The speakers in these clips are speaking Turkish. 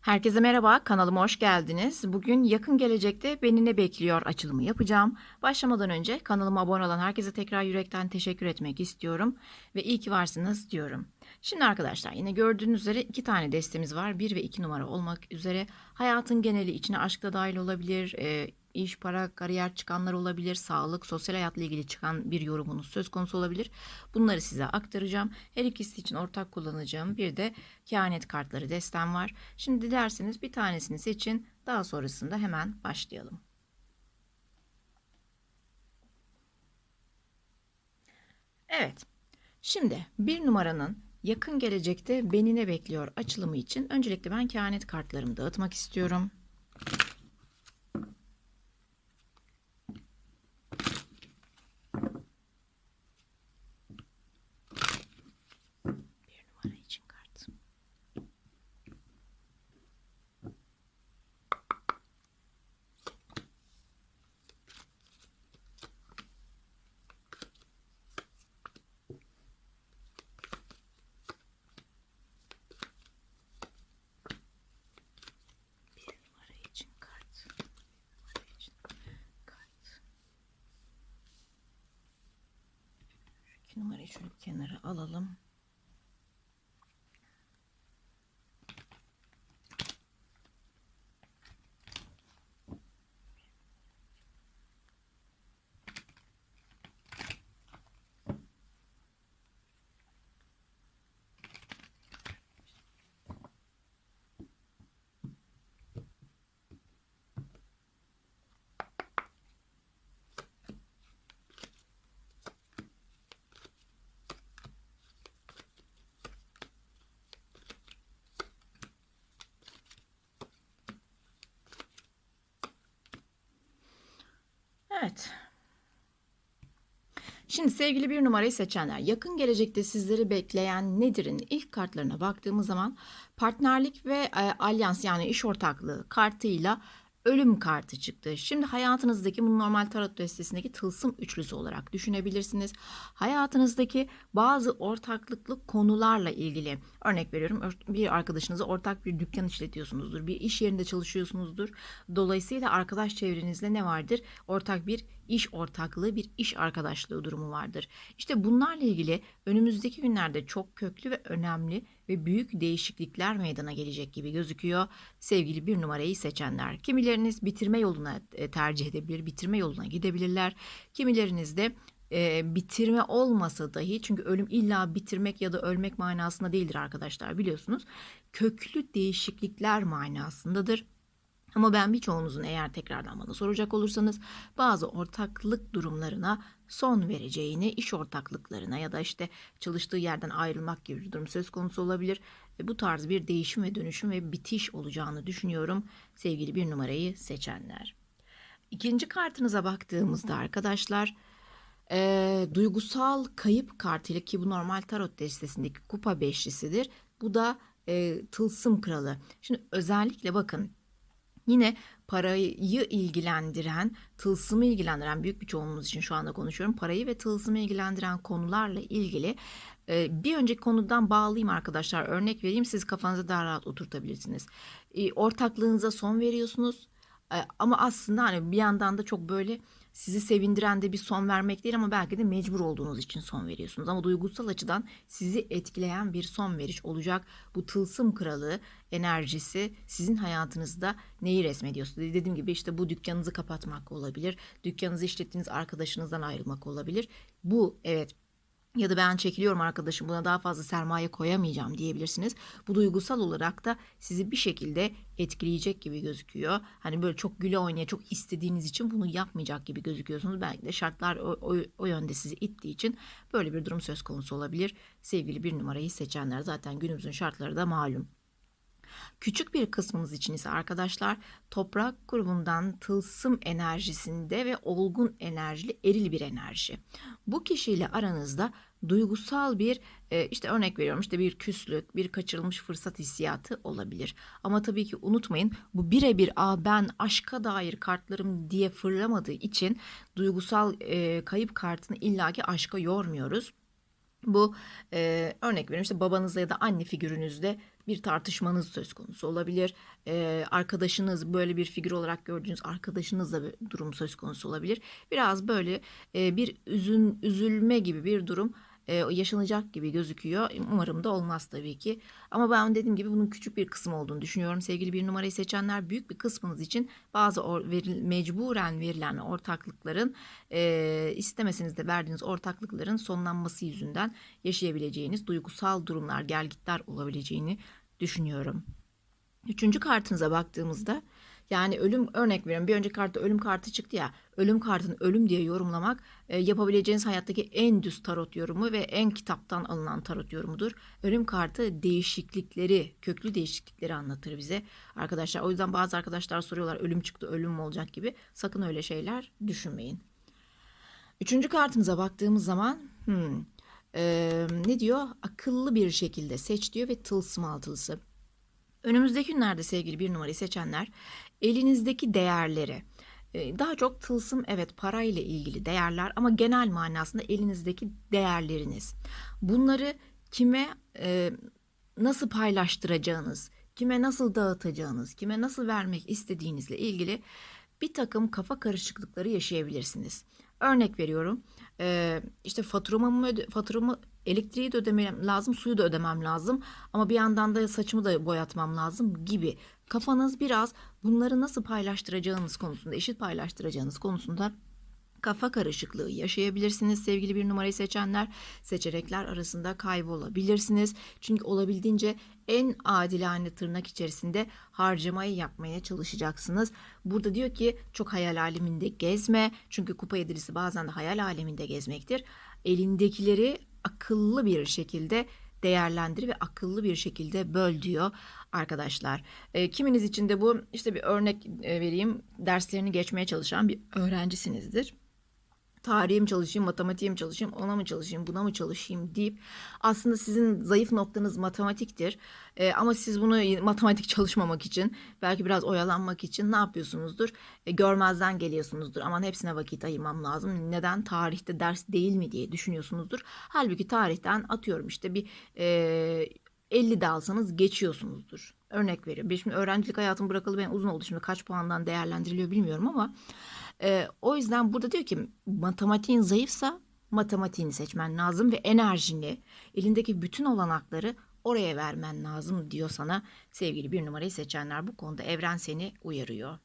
Herkese merhaba, kanalıma hoş geldiniz. Bugün yakın gelecekte beni ne bekliyor açılımı yapacağım. Başlamadan önce kanalıma abone olan herkese tekrar yürekten teşekkür etmek istiyorum. Ve iyi ki varsınız diyorum. Şimdi arkadaşlar yine gördüğünüz üzere iki tane destemiz var. Bir ve iki numara olmak üzere. Hayatın geneli içine aşk da dahil olabilir. e, iş, para, kariyer çıkanlar olabilir. Sağlık, sosyal hayatla ilgili çıkan bir yorumunuz söz konusu olabilir. Bunları size aktaracağım. Her ikisi için ortak kullanacağım bir de kehanet kartları destem var. Şimdi dilerseniz bir tanesini seçin. Daha sonrasında hemen başlayalım. Evet. Şimdi bir numaranın yakın gelecekte beni ne bekliyor açılımı için öncelikle ben kehanet kartlarımı dağıtmak istiyorum. Bir numara için kart. Bir numara için kart. Bir numara için kart. Şu iki numarayı şöyle bir kenara alalım. Evet. Şimdi sevgili bir numarayı seçenler yakın gelecekte sizleri bekleyen nedir'in ilk kartlarına baktığımız zaman partnerlik ve e, alyans yani iş ortaklığı kartıyla ölüm kartı çıktı. Şimdi hayatınızdaki bu normal tarot destesindeki tılsım üçlüsü olarak düşünebilirsiniz. Hayatınızdaki bazı ortaklıklı konularla ilgili örnek veriyorum bir arkadaşınıza ortak bir dükkan işletiyorsunuzdur. Bir iş yerinde çalışıyorsunuzdur. Dolayısıyla arkadaş çevrenizde ne vardır? Ortak bir iş ortaklığı, bir iş arkadaşlığı durumu vardır. İşte bunlarla ilgili önümüzdeki günlerde çok köklü ve önemli ve büyük değişiklikler meydana gelecek gibi gözüküyor. Sevgili bir numarayı seçenler. Kimileriniz bitirme yoluna e, tercih edebilir, bitirme yoluna gidebilirler. Kimileriniz de e, bitirme olmasa dahi çünkü ölüm illa bitirmek ya da ölmek manasında değildir arkadaşlar biliyorsunuz. Köklü değişiklikler manasındadır. Ama ben birçoğunuzun eğer tekrardan bana soracak olursanız bazı ortaklık durumlarına son vereceğini, iş ortaklıklarına ya da işte çalıştığı yerden ayrılmak gibi bir durum söz konusu olabilir. Ve bu tarz bir değişim ve dönüşüm ve bitiş olacağını düşünüyorum sevgili bir numarayı seçenler. İkinci kartınıza baktığımızda arkadaşlar eee, duygusal kayıp kartıyla ki bu normal tarot destesindeki kupa beşlisidir. Bu da eee, tılsım kralı. Şimdi özellikle bakın Yine parayı ilgilendiren, tılsımı ilgilendiren büyük bir çoğunluğumuz için şu anda konuşuyorum. Parayı ve tılsımı ilgilendiren konularla ilgili e, bir önceki konudan bağlayayım arkadaşlar. Örnek vereyim siz kafanıza daha rahat oturtabilirsiniz. E, Ortaklığınıza son veriyorsunuz. E, Ama aslında hani bir yandan da çok böyle sizi sevindiren de bir son vermek değil ama belki de mecbur olduğunuz için son veriyorsunuz. Ama duygusal açıdan sizi etkileyen bir son veriş olacak. Bu tılsım kralı enerjisi sizin hayatınızda neyi resmediyorsa dediğim gibi işte bu dükkanınızı kapatmak olabilir. Dükkanınızı işlettiğiniz arkadaşınızdan ayrılmak olabilir. Bu evet ya da ben çekiliyorum arkadaşım buna daha fazla sermaye koyamayacağım diyebilirsiniz. Bu duygusal olarak da sizi bir şekilde etkileyecek gibi gözüküyor. Hani böyle çok güle oynaya çok istediğiniz için bunu yapmayacak gibi gözüküyorsunuz. Belki de şartlar o, o, o yönde sizi ittiği için böyle bir durum söz konusu olabilir. Sevgili bir numarayı seçenler zaten günümüzün şartları da malum. Küçük bir kısmınız için ise arkadaşlar toprak grubundan tılsım enerjisinde ve olgun enerjili eril bir enerji. Bu kişiyle aranızda duygusal bir e, işte örnek veriyorum işte bir küslük, bir kaçırılmış fırsat hissiyatı olabilir. Ama tabii ki unutmayın bu birebir a ben aşka dair kartlarım diye fırlamadığı için duygusal e, kayıp kartını illaki aşka yormuyoruz. Bu e, örnek veriyorum işte babanızla ya da anne figürünüzde bir tartışmanız söz konusu olabilir. Ee, arkadaşınız böyle bir figür olarak gördüğünüz arkadaşınızla bir durum söz konusu olabilir. Biraz böyle e, bir üzün üzülme gibi bir durum e, yaşanacak gibi gözüküyor. Umarım da olmaz tabii ki. Ama ben dediğim gibi bunun küçük bir kısmı olduğunu düşünüyorum. Sevgili bir numarayı seçenler büyük bir kısmınız için bazı or, veril, mecburen verilen ortaklıkların e, istemeseniz de verdiğiniz ortaklıkların sonlanması yüzünden yaşayabileceğiniz duygusal durumlar, gelgitler olabileceğini düşünüyorum. Üçüncü kartınıza baktığımızda yani ölüm örnek veriyorum bir önceki kartta ölüm kartı çıktı ya ölüm kartını ölüm diye yorumlamak e, yapabileceğiniz hayattaki en düz tarot yorumu ve en kitaptan alınan tarot yorumudur. Ölüm kartı değişiklikleri köklü değişiklikleri anlatır bize arkadaşlar. O yüzden bazı arkadaşlar soruyorlar ölüm çıktı ölüm mü olacak gibi sakın öyle şeyler düşünmeyin. Üçüncü kartınıza baktığımız zaman hmm, e, ne diyor akıllı bir şekilde seç diyor ve tılsım altılısı. Önümüzdeki günlerde sevgili bir numarayı seçenler elinizdeki değerleri daha çok tılsım evet parayla ilgili değerler ama genel manasında elinizdeki değerleriniz. Bunları kime e, nasıl paylaştıracağınız, kime nasıl dağıtacağınız, kime nasıl vermek istediğinizle ilgili bir takım kafa karışıklıkları yaşayabilirsiniz. Örnek veriyorum e, işte faturamı faturamı elektriği de ödemem lazım, suyu da ödemem lazım ama bir yandan da saçımı da boyatmam lazım gibi. Kafanız biraz bunları nasıl paylaştıracağınız konusunda, eşit paylaştıracağınız konusunda kafa karışıklığı yaşayabilirsiniz sevgili bir numarayı seçenler. Seçenekler arasında kaybolabilirsiniz. Çünkü olabildiğince en adilane tırnak içerisinde harcamayı yapmaya çalışacaksınız. Burada diyor ki çok hayal aleminde gezme. Çünkü kupa yedilisi bazen de hayal aleminde gezmektir. Elindekileri akıllı bir şekilde değerlendir ve akıllı bir şekilde böl diyor arkadaşlar. E, kiminiz için de bu işte bir örnek e, vereyim. Derslerini geçmeye çalışan bir öğrencisinizdir tarihe mi çalışayım, matematiğe çalışayım, ona mı çalışayım, buna mı çalışayım deyip aslında sizin zayıf noktanız matematiktir. E, ama siz bunu matematik çalışmamak için, belki biraz oyalanmak için ne yapıyorsunuzdur? E, görmezden geliyorsunuzdur. Aman hepsine vakit ayırmam lazım. Neden tarihte ders değil mi diye düşünüyorsunuzdur. Halbuki tarihten atıyorum işte bir e, 50 de alsanız geçiyorsunuzdur. Örnek veriyorum. Şimdi öğrencilik hayatım bırakalı ben uzun oldu. Şimdi kaç puandan değerlendiriliyor bilmiyorum ama e, o yüzden burada diyor ki matematiğin zayıfsa matematiğini seçmen lazım ve enerjini, elindeki bütün olanakları oraya vermen lazım diyor sana sevgili bir numarayı seçenler. Bu konuda evren seni uyarıyor.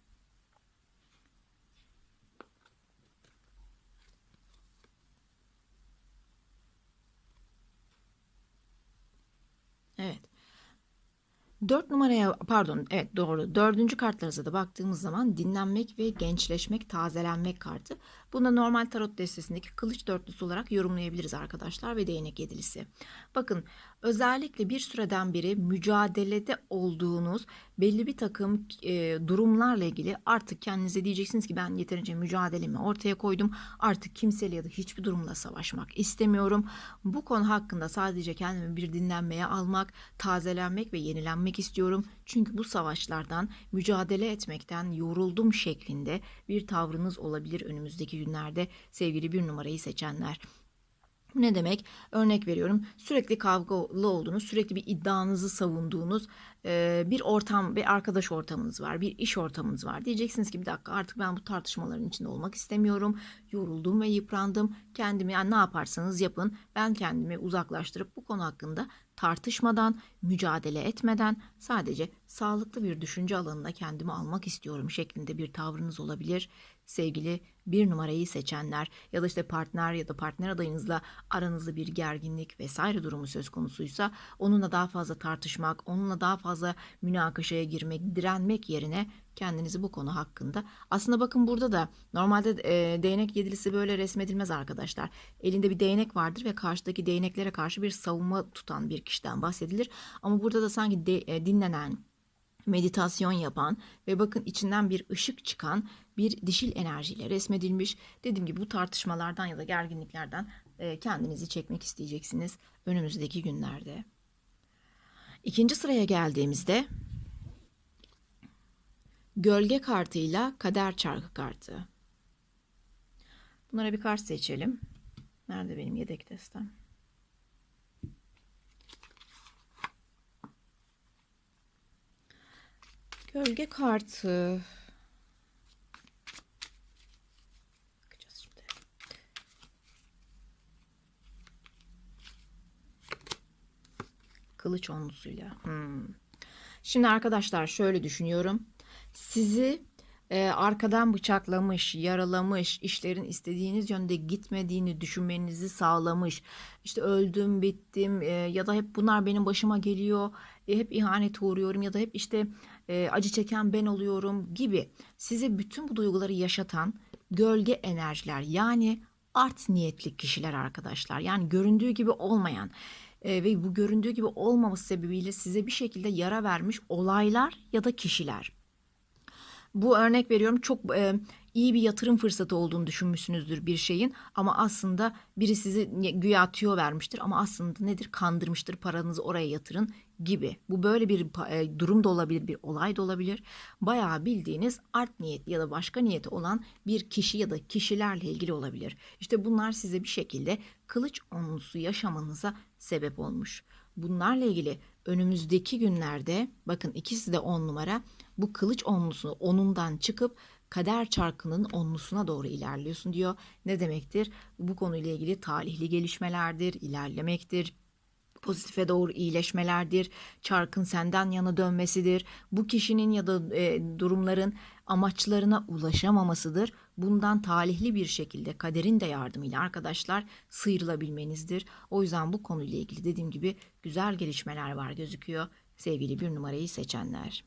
Evet. Dört numaraya pardon evet doğru dördüncü kartlarınıza da baktığımız zaman dinlenmek ve gençleşmek tazelenmek kartı. Buna normal tarot destesindeki kılıç dörtlüsü olarak yorumlayabiliriz arkadaşlar ve değnek yedilisi. Bakın özellikle bir süreden beri mücadelede olduğunuz belli bir takım e, durumlarla ilgili artık kendinize diyeceksiniz ki ben yeterince mücadelemi ortaya koydum. Artık kimseyle ya da hiçbir durumla savaşmak istemiyorum. Bu konu hakkında sadece kendimi bir dinlenmeye almak, tazelenmek ve yenilenmek istiyorum. Çünkü bu savaşlardan mücadele etmekten yoruldum şeklinde bir tavrınız olabilir önümüzdeki günlerde sevgili bir numarayı seçenler. Ne demek? Örnek veriyorum. Sürekli kavgalı olduğunuz, sürekli bir iddianızı savunduğunuz bir ortam, bir arkadaş ortamınız var, bir iş ortamınız var. Diyeceksiniz ki bir dakika artık ben bu tartışmaların içinde olmak istemiyorum. Yoruldum ve yıprandım. Kendimi yani ne yaparsanız yapın. Ben kendimi uzaklaştırıp bu konu hakkında tartışmadan, mücadele etmeden sadece sağlıklı bir düşünce alanına kendimi almak istiyorum şeklinde bir tavrınız olabilir. Sevgili bir numarayı seçenler ya da işte partner ya da partner adayınızla aranızda bir gerginlik vesaire durumu söz konusuysa onunla daha fazla tartışmak, onunla daha fazla münakaşaya girmek, direnmek yerine kendinizi bu konu hakkında. Aslında bakın burada da normalde e, değnek yedilisi böyle resmedilmez arkadaşlar. Elinde bir değnek vardır ve karşıdaki değneklere karşı bir savunma tutan bir kişiden bahsedilir. Ama burada da sanki de, e, dinlenen, meditasyon yapan ve bakın içinden bir ışık çıkan bir dişil enerjiyle resmedilmiş. Dediğim gibi bu tartışmalardan ya da gerginliklerden e, kendinizi çekmek isteyeceksiniz önümüzdeki günlerde. İkinci sıraya geldiğimizde gölge kartıyla kader çarkı kartı. Bunlara bir kart seçelim. Nerede benim yedek destem? Gölge kartı. Bakacağız şimdi. Kılıç onlusuyla. Hmm. Şimdi arkadaşlar şöyle düşünüyorum. Sizi e, arkadan bıçaklamış, yaralamış, işlerin istediğiniz yönde gitmediğini düşünmenizi sağlamış. İşte öldüm, bittim e, ya da hep bunlar benim başıma geliyor. e, hep ihanete uğruyorum ya da hep işte e, acı çeken ben oluyorum gibi. Size bütün bu duyguları yaşatan gölge enerjiler yani art niyetli kişiler arkadaşlar. Yani göründüğü gibi olmayan e, ve bu göründüğü gibi olmaması sebebiyle size bir şekilde yara vermiş olaylar ya da kişiler. Bu örnek veriyorum çok e, iyi bir yatırım fırsatı olduğunu düşünmüşsünüzdür bir şeyin ama aslında biri sizi güya tüyo vermiştir ama aslında nedir kandırmıştır paranızı oraya yatırın gibi. Bu böyle bir e, durum da olabilir bir olay da olabilir. Bayağı bildiğiniz art niyet ya da başka niyeti olan bir kişi ya da kişilerle ilgili olabilir. İşte bunlar size bir şekilde kılıç onlusu yaşamanıza sebep olmuş. Bunlarla ilgili önümüzdeki günlerde bakın ikisi de on numara bu kılıç onlusu onundan çıkıp kader çarkının onlusuna doğru ilerliyorsun diyor. Ne demektir? Bu konuyla ilgili talihli gelişmelerdir, ilerlemektir pozitife doğru iyileşmelerdir. Çarkın senden yana dönmesidir. Bu kişinin ya da e, durumların amaçlarına ulaşamamasıdır. Bundan talihli bir şekilde kaderin de yardımıyla arkadaşlar sıyrılabilmenizdir. O yüzden bu konuyla ilgili dediğim gibi güzel gelişmeler var gözüküyor sevgili bir numarayı seçenler.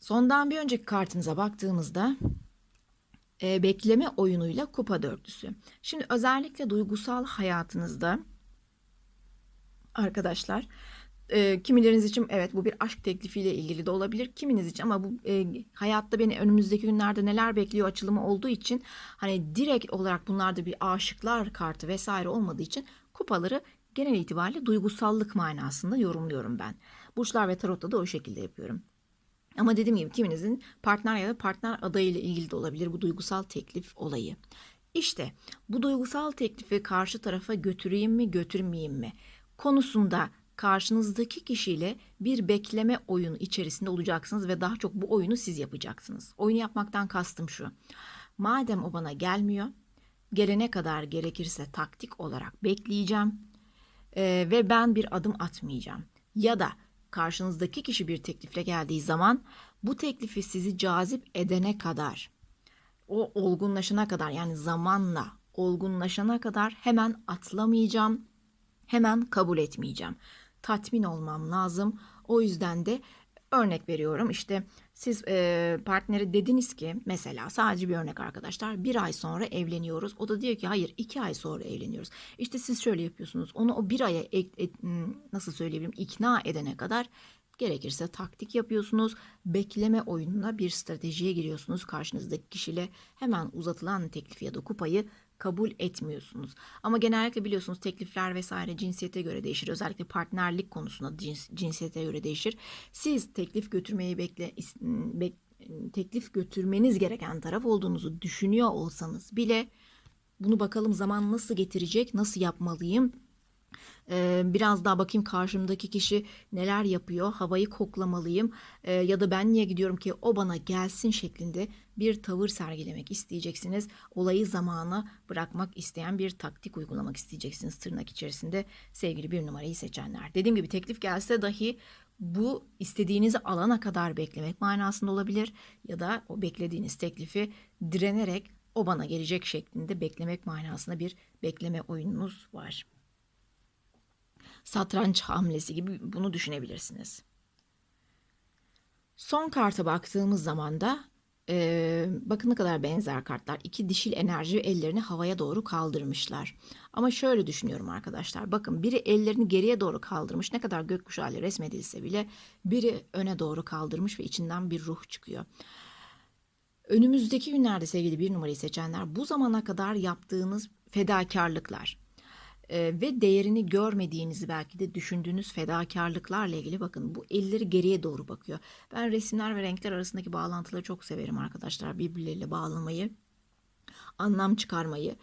Sondan bir önceki kartınıza baktığımızda e, bekleme oyunuyla kupa dörtlüsü. Şimdi özellikle duygusal hayatınızda arkadaşlar. E, kimileriniz için evet bu bir aşk teklifiyle ilgili de olabilir. Kiminiz için ama bu e, hayatta beni önümüzdeki günlerde neler bekliyor açılımı olduğu için hani direkt olarak bunlarda bir aşıklar kartı vesaire olmadığı için kupaları genel itibariyle duygusallık manasında yorumluyorum ben. Burçlar ve tarotta da o şekilde yapıyorum. Ama dediğim gibi kiminizin partner ya da partner adayıyla ilgili de olabilir bu duygusal teklif olayı. İşte bu duygusal teklifi karşı tarafa götüreyim mi götürmeyeyim mi konusunda karşınızdaki kişiyle bir bekleme oyunu içerisinde olacaksınız ve daha çok bu oyunu siz yapacaksınız. Oyunu yapmaktan kastım şu. Madem o bana gelmiyor, gelene kadar gerekirse taktik olarak bekleyeceğim e, ve ben bir adım atmayacağım. Ya da karşınızdaki kişi bir teklifle geldiği zaman bu teklifi sizi cazip edene kadar, o olgunlaşana kadar yani zamanla olgunlaşana kadar hemen atlamayacağım, hemen kabul etmeyeceğim. Tatmin olmam lazım. O yüzden de örnek veriyorum işte siz e, partneri dediniz ki mesela sadece bir örnek arkadaşlar bir ay sonra evleniyoruz. O da diyor ki hayır iki ay sonra evleniyoruz. İşte siz şöyle yapıyorsunuz onu o bir aya ek- m, nasıl söyleyebilirim ikna edene kadar gerekirse taktik yapıyorsunuz. Bekleme oyununa bir stratejiye giriyorsunuz. Karşınızdaki kişiyle hemen uzatılan teklifi ya da kupayı kabul etmiyorsunuz. Ama genellikle biliyorsunuz teklifler vesaire cinsiyete göre değişir. Özellikle partnerlik konusunda cins, cinsiyete göre değişir. Siz teklif götürmeyi bekle bek- teklif götürmeniz gereken taraf olduğunuzu düşünüyor olsanız bile bunu bakalım zaman nasıl getirecek, nasıl yapmalıyım biraz daha bakayım karşımdaki kişi neler yapıyor, havayı koklamalıyım ya da ben niye gidiyorum ki o bana gelsin şeklinde bir tavır sergilemek isteyeceksiniz. Olayı zamana bırakmak isteyen bir taktik uygulamak isteyeceksiniz tırnak içerisinde sevgili bir numarayı seçenler. Dediğim gibi teklif gelse dahi bu istediğinizi alana kadar beklemek manasında olabilir ya da o beklediğiniz teklifi direnerek o bana gelecek şeklinde beklemek manasında bir bekleme oyununuz var satranç hamlesi gibi bunu düşünebilirsiniz. Son karta baktığımız zaman da e, bakın ne kadar benzer kartlar. İki dişil enerji ellerini havaya doğru kaldırmışlar. Ama şöyle düşünüyorum arkadaşlar. Bakın biri ellerini geriye doğru kaldırmış. Ne kadar gökkuşağıyla resmedilse bile biri öne doğru kaldırmış ve içinden bir ruh çıkıyor. Önümüzdeki günlerde sevgili bir numarayı seçenler bu zamana kadar yaptığınız fedakarlıklar, ve değerini görmediğinizi belki de düşündüğünüz fedakarlıklarla ilgili bakın bu elleri geriye doğru bakıyor. Ben resimler ve renkler arasındaki bağlantıları çok severim arkadaşlar birbirleriyle bağlamayı, anlam çıkarmayı.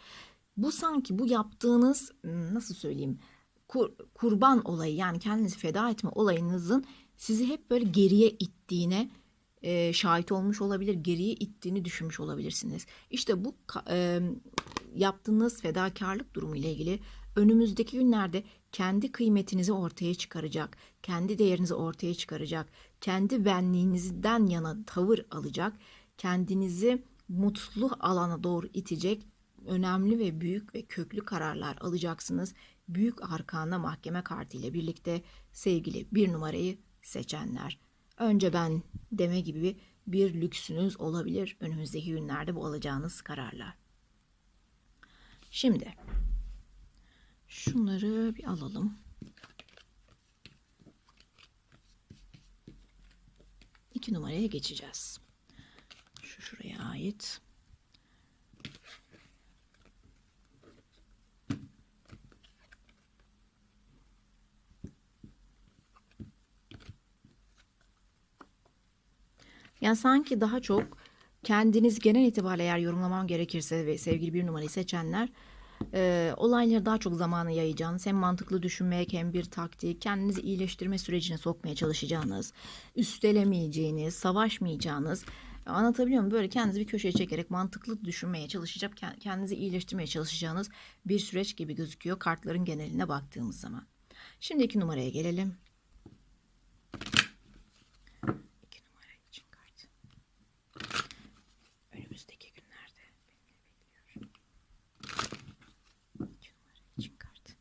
Bu sanki bu yaptığınız nasıl söyleyeyim kur, kurban olayı yani kendinizi feda etme olayınızın sizi hep böyle geriye ittiğine e, şahit olmuş olabilir, geriye ittiğini düşünmüş olabilirsiniz. İşte bu e, yaptığınız fedakarlık durumu ile ilgili önümüzdeki günlerde kendi kıymetinizi ortaya çıkaracak, kendi değerinizi ortaya çıkaracak, kendi benliğinizden yana tavır alacak, kendinizi mutlu alana doğru itecek önemli ve büyük ve köklü kararlar alacaksınız. Büyük arkana mahkeme kartı ile birlikte sevgili bir numarayı seçenler. Önce ben deme gibi bir lüksünüz olabilir önümüzdeki günlerde bu alacağınız kararlar. Şimdi şunları bir alalım. İki numaraya geçeceğiz. Şu şuraya ait. Yani sanki daha çok kendiniz genel itibariyle eğer yorumlamam gerekirse ve sevgili bir numarayı seçenler e, olayları daha çok zamana yayacağınız hem mantıklı düşünmek hem bir taktik kendinizi iyileştirme sürecine sokmaya çalışacağınız üstelemeyeceğiniz savaşmayacağınız anlatabiliyor muyum böyle kendinizi bir köşeye çekerek mantıklı düşünmeye çalışacak kend- kendinizi iyileştirmeye çalışacağınız bir süreç gibi gözüküyor kartların geneline baktığımız zaman. Şimdi iki numaraya gelelim. İki numara için kart. Önümüzdeki günlerde beni bekliyor. İki numara için kart.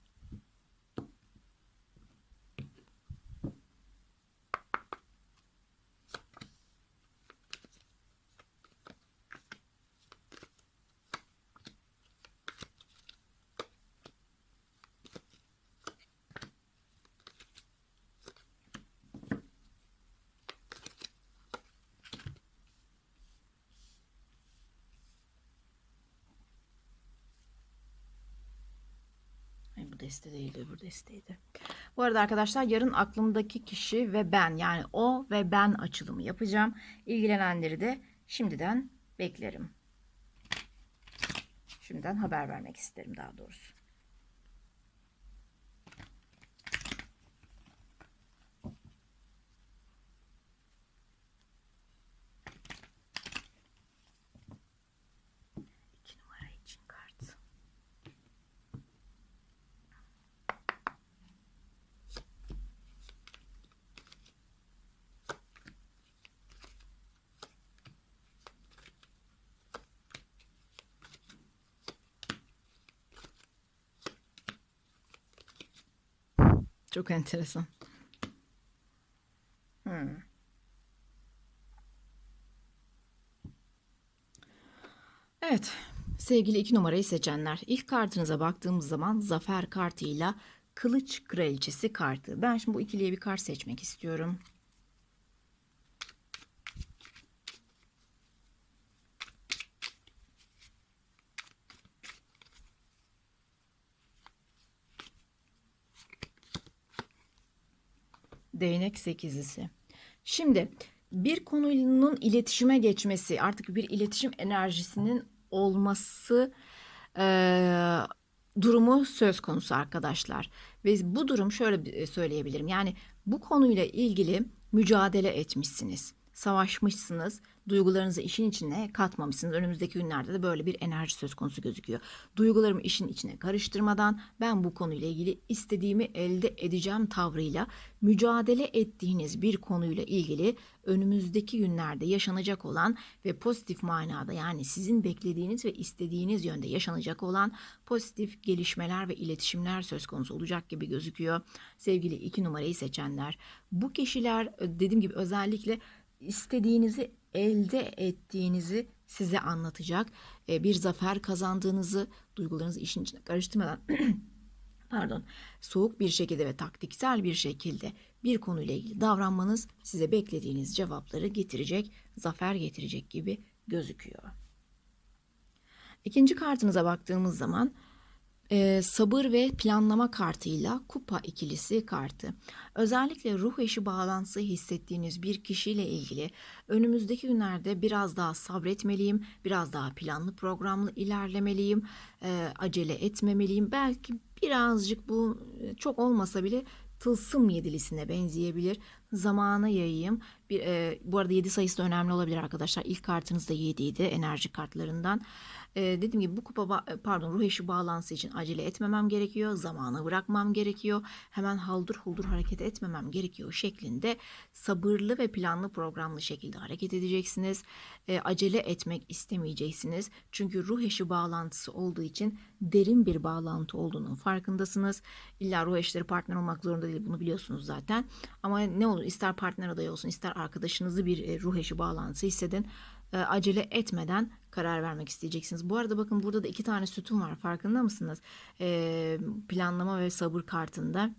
Ay, bu deste değildi, öbür desteydi. Bu arada arkadaşlar yarın aklımdaki kişi ve ben yani o ve ben açılımı yapacağım. İlgilenenleri de şimdiden beklerim. Şimdiden haber vermek isterim daha doğrusu. İki numara için kart. Çok enteresan. Hmm. Evet, sevgili iki numarayı seçenler. ilk kartınıza baktığımız zaman zafer kartıyla kılıç kraliçesi kartı. Ben şimdi bu ikiliye bir kart seçmek istiyorum. Değnek sekizlisi. Şimdi bir konunun iletişime geçmesi, artık bir iletişim enerjisinin olması eee, durumu söz konusu arkadaşlar. Ve bu durum şöyle bir- söyleyebilirim. Yani bu konuyla ilgili mücadele etmişsiniz. Savaşmışsınız. Duygularınızı işin içine katmamışsınız. Önümüzdeki günlerde de böyle bir enerji söz konusu gözüküyor. Duygularımı işin içine karıştırmadan ben bu konuyla ilgili istediğimi elde edeceğim tavrıyla mücadele ettiğiniz bir konuyla ilgili önümüzdeki günlerde yaşanacak olan ve pozitif manada yani sizin beklediğiniz ve istediğiniz yönde yaşanacak olan pozitif gelişmeler ve iletişimler söz konusu olacak gibi gözüküyor. Sevgili iki numarayı seçenler. Bu kişiler dediğim gibi özellikle istediğinizi elde ettiğinizi size anlatacak. E, Bir zafer kazandığınızı, duygularınızı işin içine karıştırmadan pardon, soğuk bir şekilde ve taktiksel bir şekilde bir konuyla ilgili davranmanız size beklediğiniz cevapları getirecek, zafer getirecek gibi gözüküyor. İkinci kartınıza baktığımız zaman e, sabır ve planlama kartıyla kupa ikilisi kartı. Özellikle ruh eşi bağlantısı hissettiğiniz bir kişiyle ilgili önümüzdeki günlerde biraz daha sabretmeliyim, biraz daha planlı programlı ilerlemeliyim, e, acele etmemeliyim. Belki birazcık bu e, çok olmasa bile tılsım yedilisine benzeyebilir. zamana yayayım. Bir, e, bu arada 7 sayısı da önemli olabilir arkadaşlar. İlk kartınız da 7 idi enerji kartlarından. E, dediğim gibi bu kupa ba- pardon ruh eşi bağlantısı için acele etmemem gerekiyor. Zamanı bırakmam gerekiyor. Hemen haldır huldur hareket etmemem gerekiyor şeklinde sabırlı ve planlı programlı şekilde hareket edeceksiniz. E, acele etmek istemeyeceksiniz. Çünkü ruh eşi bağlantısı olduğu için derin bir bağlantı olduğunun farkındasınız. İlla ruh eşleri partner olmak zorunda değil bunu biliyorsunuz zaten. Ama ne olur ister partner adayı olsun ister arkadaşınızı bir e, ruh eşi bağlantısı hissedin. E, acele etmeden karar vermek isteyeceksiniz. Bu arada bakın burada da iki tane sütun var farkında mısınız? E, planlama ve sabır kartında.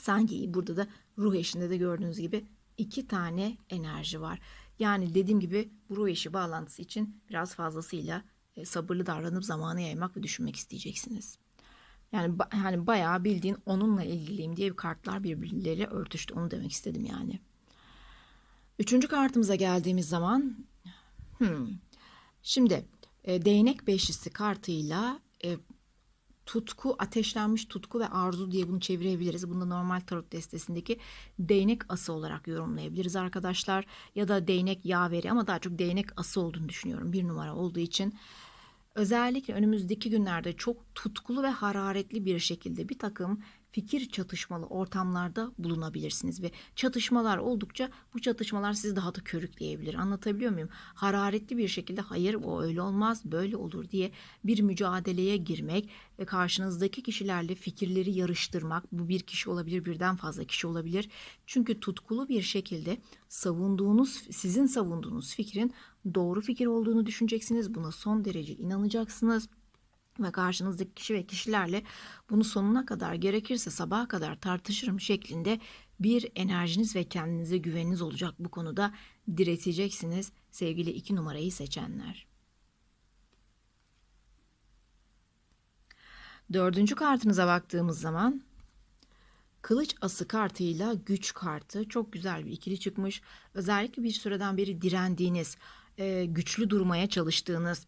Sanki burada da ruh eşinde de gördüğünüz gibi iki tane enerji var. Yani dediğim gibi bu ruh eşi bağlantısı için biraz fazlasıyla e, sabırlı davranıp zamanı yaymak ve düşünmek isteyeceksiniz. Yani ba- yani bayağı bildiğin onunla ilgiliyim diye bir kartlar birbirleriyle örtüştü. Onu demek istedim yani. Üçüncü kartımıza geldiğimiz zaman hmm, şimdi e, değnek beşlisi kartıyla e, tutku, ateşlenmiş tutku ve arzu diye bunu çevirebiliriz. Bunu da normal tarot destesindeki değnek ası olarak yorumlayabiliriz arkadaşlar. Ya da değnek yaveri ama daha çok değnek ası olduğunu düşünüyorum. Bir numara olduğu için. Özellikle önümüzdeki günlerde çok tutkulu ve hararetli bir şekilde bir takım fikir çatışmalı ortamlarda bulunabilirsiniz ve çatışmalar oldukça bu çatışmalar sizi daha da körükleyebilir. Anlatabiliyor muyum? Hararetli bir şekilde hayır o öyle olmaz böyle olur diye bir mücadeleye girmek ve karşınızdaki kişilerle fikirleri yarıştırmak bu bir kişi olabilir birden fazla kişi olabilir. Çünkü tutkulu bir şekilde savunduğunuz sizin savunduğunuz fikrin doğru fikir olduğunu düşüneceksiniz. Buna son derece inanacaksınız ve karşınızdaki kişi ve kişilerle bunu sonuna kadar gerekirse sabaha kadar tartışırım şeklinde bir enerjiniz ve kendinize güveniniz olacak bu konuda direteceksiniz sevgili iki numarayı seçenler. Dördüncü kartınıza baktığımız zaman Kılıç ası kartıyla güç kartı çok güzel bir ikili çıkmış. Özellikle bir süreden beri direndiğiniz, e, güçlü durmaya çalıştığınız,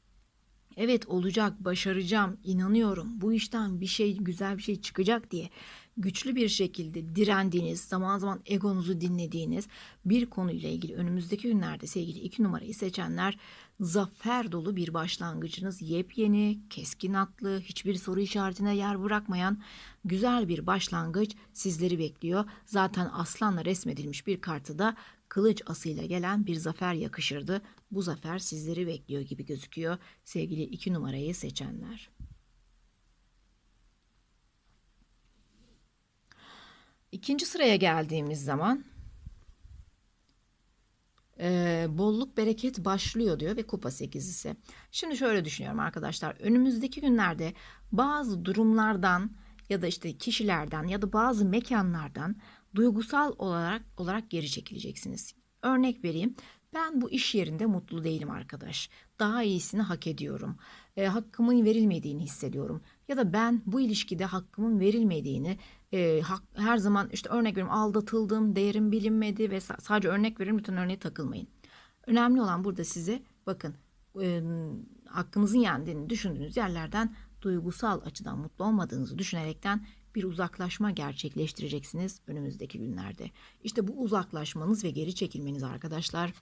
evet olacak, başaracağım, inanıyorum, bu işten bir şey, güzel bir şey çıkacak diye güçlü bir şekilde direndiğiniz, zaman zaman egonuzu dinlediğiniz bir konuyla ilgili önümüzdeki günlerde sevgili iki numarayı seçenler zafer dolu bir başlangıcınız yepyeni, keskin atlı, hiçbir soru işaretine yer bırakmayan güzel bir başlangıç sizleri bekliyor. Zaten aslanla resmedilmiş bir kartı da kılıç asıyla gelen bir zafer yakışırdı. Bu zafer sizleri bekliyor gibi gözüküyor sevgili iki numarayı seçenler. İkinci sıraya geldiğimiz zaman e, bolluk bereket başlıyor diyor ve kupa sekizisi. Şimdi şöyle düşünüyorum arkadaşlar. Önümüzdeki günlerde bazı durumlardan ya da işte kişilerden ya da bazı mekanlardan duygusal olarak olarak geri çekileceksiniz. Örnek vereyim. Ben bu iş yerinde mutlu değilim arkadaş. Daha iyisini hak ediyorum. E, hakkımın verilmediğini hissediyorum. Ya da ben bu ilişkide hakkımın verilmediğini e, hak, her zaman işte örnek veriyorum aldatıldım, değerim bilinmedi ve sadece örnek veriyorum lütfen örneğe takılmayın. Önemli olan burada size bakın e, hakkınızın yendiğini düşündüğünüz yerlerden duygusal açıdan mutlu olmadığınızı düşünerekten bir uzaklaşma gerçekleştireceksiniz önümüzdeki günlerde. İşte bu uzaklaşmanız ve geri çekilmeniz arkadaşlar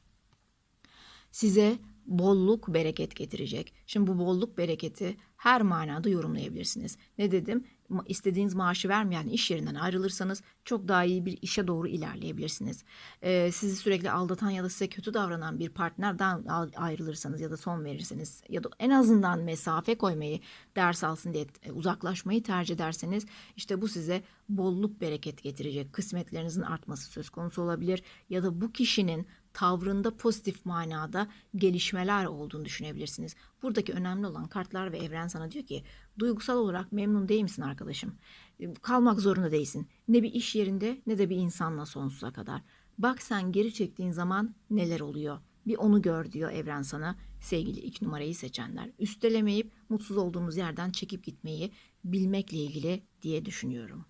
size bolluk bereket getirecek. Şimdi bu bolluk bereketi her manada yorumlayabilirsiniz. Ne dedim? İstediğiniz maaşı vermeyen iş yerinden ayrılırsanız çok daha iyi bir işe doğru ilerleyebilirsiniz. Ee, sizi sürekli aldatan ya da size kötü davranan bir partnerden ayrılırsanız ya da son verirseniz ya da en azından mesafe koymayı ders alsın diye e, uzaklaşmayı tercih ederseniz işte bu size bolluk bereket getirecek. Kısmetlerinizin artması söz konusu olabilir ya da bu kişinin tavrında pozitif manada gelişmeler olduğunu düşünebilirsiniz. Buradaki önemli olan kartlar ve evren sana diyor ki duygusal olarak memnun değil misin arkadaşım? Kalmak zorunda değilsin. Ne bir iş yerinde ne de bir insanla sonsuza kadar. Bak sen geri çektiğin zaman neler oluyor. Bir onu gör diyor evren sana sevgili iki numarayı seçenler. Üstelemeyip mutsuz olduğumuz yerden çekip gitmeyi bilmekle ilgili diye düşünüyorum.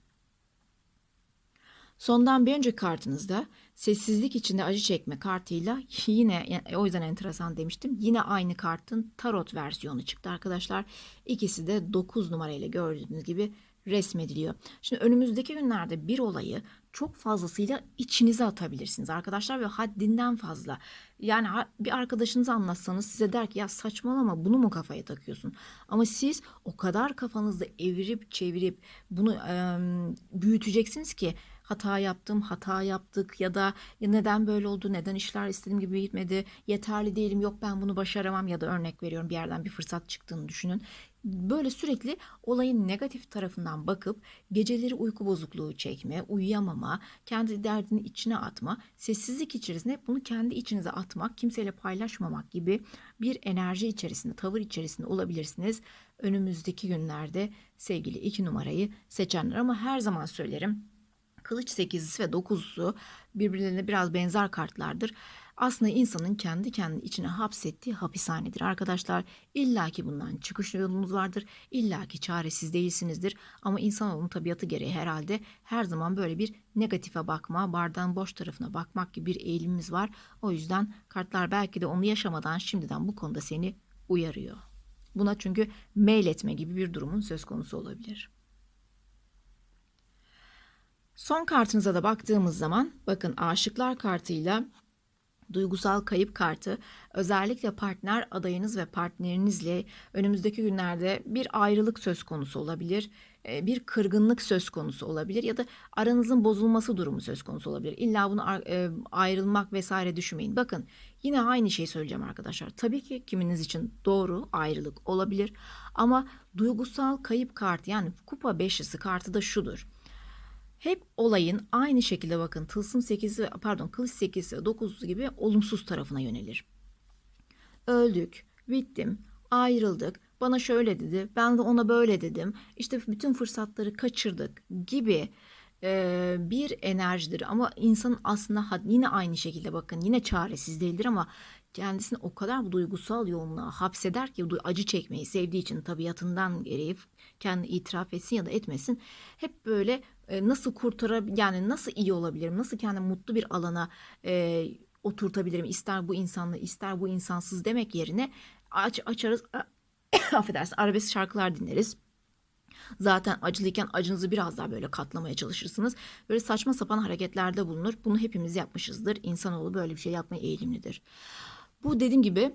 Sondan bir önceki kartınızda sessizlik içinde acı çekme kartıyla yine o yüzden enteresan demiştim. Yine aynı kartın tarot versiyonu çıktı arkadaşlar. İkisi de 9 numarayla gördüğünüz gibi resmediliyor. Şimdi önümüzdeki günlerde bir olayı çok fazlasıyla içinize atabilirsiniz arkadaşlar ve haddinden fazla. Yani bir arkadaşınıza anlatsanız size der ki ya saçmalama bunu mu kafaya takıyorsun? Ama siz o kadar kafanızda evirip çevirip bunu em, büyüteceksiniz ki hata yaptım, hata yaptık ya da ya neden böyle oldu, neden işler istediğim gibi gitmedi, yeterli değilim, yok ben bunu başaramam ya da örnek veriyorum bir yerden bir fırsat çıktığını düşünün. Böyle sürekli olayın negatif tarafından bakıp geceleri uyku bozukluğu çekme, uyuyamama, kendi derdini içine atma, sessizlik içerisinde bunu kendi içinize atmak, kimseyle paylaşmamak gibi bir enerji içerisinde, tavır içerisinde olabilirsiniz. Önümüzdeki günlerde sevgili iki numarayı seçenler ama her zaman söylerim Kılıç sekizlisi ve dokuzlusu birbirlerine biraz benzer kartlardır. Aslında insanın kendi kendi içine hapsettiği hapishanedir arkadaşlar. İlla ki bundan çıkış yolunuz vardır. İlla ki çaresiz değilsinizdir. Ama insanoğlunun tabiatı gereği herhalde her zaman böyle bir negatife bakma, bardağın boş tarafına bakmak gibi bir eğilimimiz var. O yüzden kartlar belki de onu yaşamadan şimdiden bu konuda seni uyarıyor. Buna çünkü meyletme gibi bir durumun söz konusu olabilir. Son kartınıza da baktığımız zaman bakın aşıklar kartıyla duygusal kayıp kartı özellikle partner adayınız ve partnerinizle önümüzdeki günlerde bir ayrılık söz konusu olabilir. e, Bir kırgınlık söz konusu olabilir ya da aranızın bozulması durumu söz konusu olabilir. İlla bunu e, ayrılmak vesaire düşünmeyin. Bakın yine aynı şeyi söyleyeceğim arkadaşlar. Tabii ki kiminiz için doğru ayrılık olabilir ama duygusal kayıp kartı yani kupa beşlisi kartı da şudur. Hep olayın aynı şekilde bakın tılsım 8'i pardon kılıç 8'i 9'u gibi olumsuz tarafına yönelir. Öldük, bittim, ayrıldık, bana şöyle dedi, ben de ona böyle dedim, işte bütün fırsatları kaçırdık gibi e, bir enerjidir. Ama insanın aslında yine aynı şekilde bakın yine çaresiz değildir ama kendisini o kadar bu duygusal yoğunluğa hapseder ki acı çekmeyi sevdiği için tabiatından gereği kendi itiraf etsin ya da etmesin hep böyle nasıl kurtarab yani nasıl iyi olabilirim nasıl kendimi mutlu bir alana e, oturtabilirim ister bu insanla ister bu insansız demek yerine aç açarız affedersin arabesk şarkılar dinleriz. Zaten acılıyken acınızı biraz daha böyle katlamaya çalışırsınız. Böyle saçma sapan hareketlerde bulunur. Bunu hepimiz yapmışızdır. İnsanoğlu böyle bir şey yapmaya eğilimlidir. Bu dediğim gibi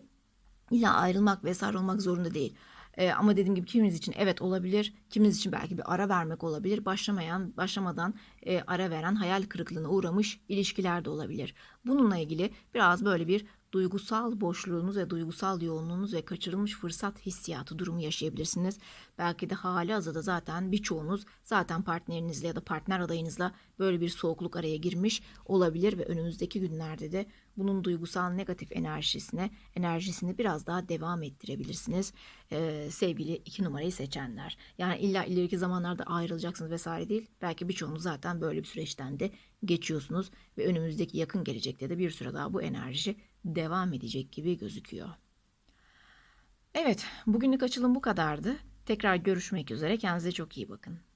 illa ayrılmak vesaire olmak zorunda değil. Ee, ama dediğim gibi kiminiz için evet olabilir, kiminiz için belki bir ara vermek olabilir. Başlamayan, başlamadan e, ara veren, hayal kırıklığına uğramış ilişkiler de olabilir. Bununla ilgili biraz böyle bir duygusal boşluğunuz ve duygusal yoğunluğunuz ve kaçırılmış fırsat hissiyatı durumu yaşayabilirsiniz. Belki de hali hazırda zaten birçoğunuz zaten partnerinizle ya da partner adayınızla böyle bir soğukluk araya girmiş olabilir ve önümüzdeki günlerde de bunun duygusal negatif enerjisine enerjisini biraz daha devam ettirebilirsiniz Ee, sevgili iki numarayı seçenler. Yani illa ileriki zamanlarda ayrılacaksınız vesaire değil. Belki birçoğunuz zaten böyle bir süreçten de geçiyorsunuz ve önümüzdeki yakın gelecekte de bir süre daha bu enerji devam edecek gibi gözüküyor. Evet, bugünlük açılım bu kadardı. Tekrar görüşmek üzere. Kendinize çok iyi bakın.